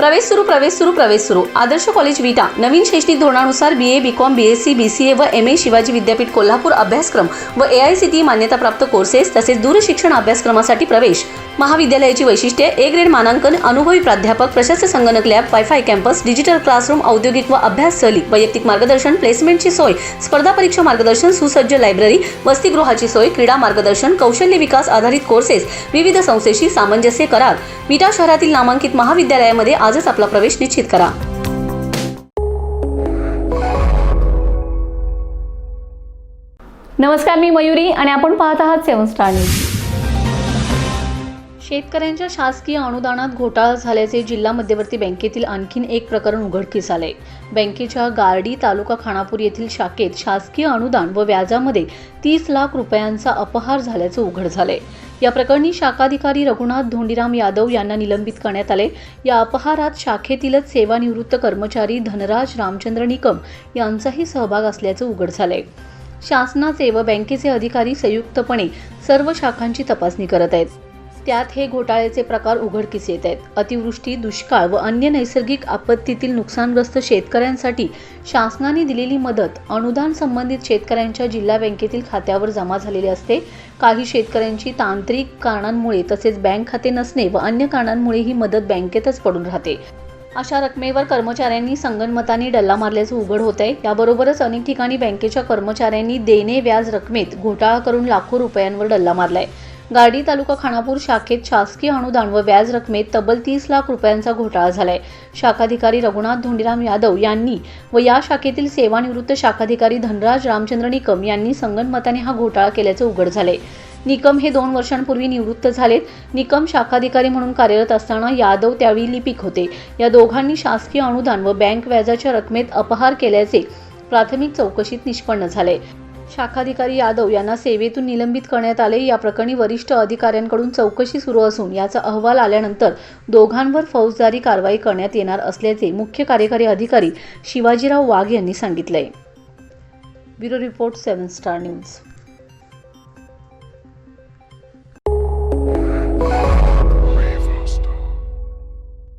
प्रवेश सुरू प्रवेश सुरू प्रवेश सुरू. आदर्श कॉलेज विटा. नवीन शैक्षणिक धोरणानुसार B A B com B S C B C A व एम ए शिवाजी विद्यापीठ कोल्हापूर अभ्यासक्रम व ए आय सी टी मान्यताप्राप्त कोर्सेस तसेच दूरशिक्षण अभ्यासक्रमासाठी प्रवेश. महाविद्यालयाची वैशिष्ट्ये ए ग्रेड मानांकन अनुभवी प्राध्यापक प्रशस्त संगणक lab wifi campus digital classroom औद्योगिक व अभ्यास सहली वैयक्तिक मार्गदर्शन प्लेसमेंटची सोय स्पर्धा परीक्षा मार्गदर्शन सुसज्ज लायब्ररी वसतिगृहाची सोय क्रीडा मार्गदर्शन कौशल्य विकास आधारित कोर्सेस विविध संस्थेशी सामंजस्य करार. विटा शहरातील नामांकित महाविद्यालयामध्ये आजच आपला प्रवेश निश्चित करा. नमस्कार मी मयुरी आणि आपण पाहत आहात सेवन स्टार न्यूज. शेतकऱ्यांच्या शासकीय अनुदानात घोटाळा झाल्याचे जिल्हा मध्यवर्ती बँकेतील आणखीन एक प्रकरण उघडकीस आले बँकेच्या गार्डी तालुका खानापूर येथील शाखेत शासकीय अनुदान व व्याजामध्ये तीस लाख रुपयांचा अपहार झाल्याचं उघड झाले या प्रकरणी शाखाधिकारी रघुनाथ धोंडीराम यादव यांना निलंबित करण्यात आले या अपहारात शाखेतीलच सेवानिवृत्त कर्मचारी धनराज रामचंद्र निकम यांचाही सहभाग असल्याचं उघड झाले शासनाचे व बँकेचे अधिकारी संयुक्तपणे सर्व शाखांची तपासणी करत आहेत. त्यात हे घोटाळ्याचे प्रकार उघडकीस येत आहेत. अतिवृष्टी दुष्काळ व अन्य नैसर्गिक आपत्तीतील नुकसानग्रस्त शेतकऱ्यांसाठी शासनाने दिलेली मदत अनुदान संबंधित शेतकऱ्यांच्या जिल्हा बँकेतील खात्यावर जमा झालेली असते. काही शेतकऱ्यांची तांत्रिक कारणांमुळे तसेच बँक खाते नसणे व अन्य कारणांमुळे ही मदत बँकेतच पडून राहते. अशा रकमेवर कर्मचाऱ्यांनी संगणमताने डल्ला मारल्याचं उघड होत आहे. याबरोबरच अनेक ठिकाणी बँकेच्या कर्मचाऱ्यांनी देणे व्याज रकमेत घोटाळा करून लाखो रुपयांवर डल्ला मारलाय. गाडी तालुका खानापूर शाखेत शासकीय अनुदान व व्याज रकमेत तब्बल तीस लाख रुपयांचा घोटाळा झालाय. शाखाधिकारी रघुनाथ धोंडीराम यादव यांनी व या शाखेतील सेवानिवृत्त शाखाधिकारी धनराज रामचंद्र निकम यांनी संगणमताने हा घोटाळा केल्याचं उघड झालंय. निकम हे दोन वर्षांपूर्वी निवृत्त झालेत. निकम शाखाधिकारी म्हणून कार्यरत असताना यादव त्यावेळी लिपिक होते. या दोघांनी शासकीय अनुदान व बँक व्याजाच्या रकमेत अपहार केल्याचे प्राथमिक चौकशीत निष्पन्न झाले शाखाधिकारी यादव यांना सेवेतून निलंबित करण्यात आले. या प्रकरणी वरिष्ठ अधिकाऱ्यांकडून चौकशी सुरू असून याचा अहवाल आल्यानंतर दोघांवर फौजदारी कारवाई करण्यात येणार असल्याचे मुख्य कार्यकारी अधिकारी शिवाजीराव वाघ यांनी सांगितले bureau report seven star news.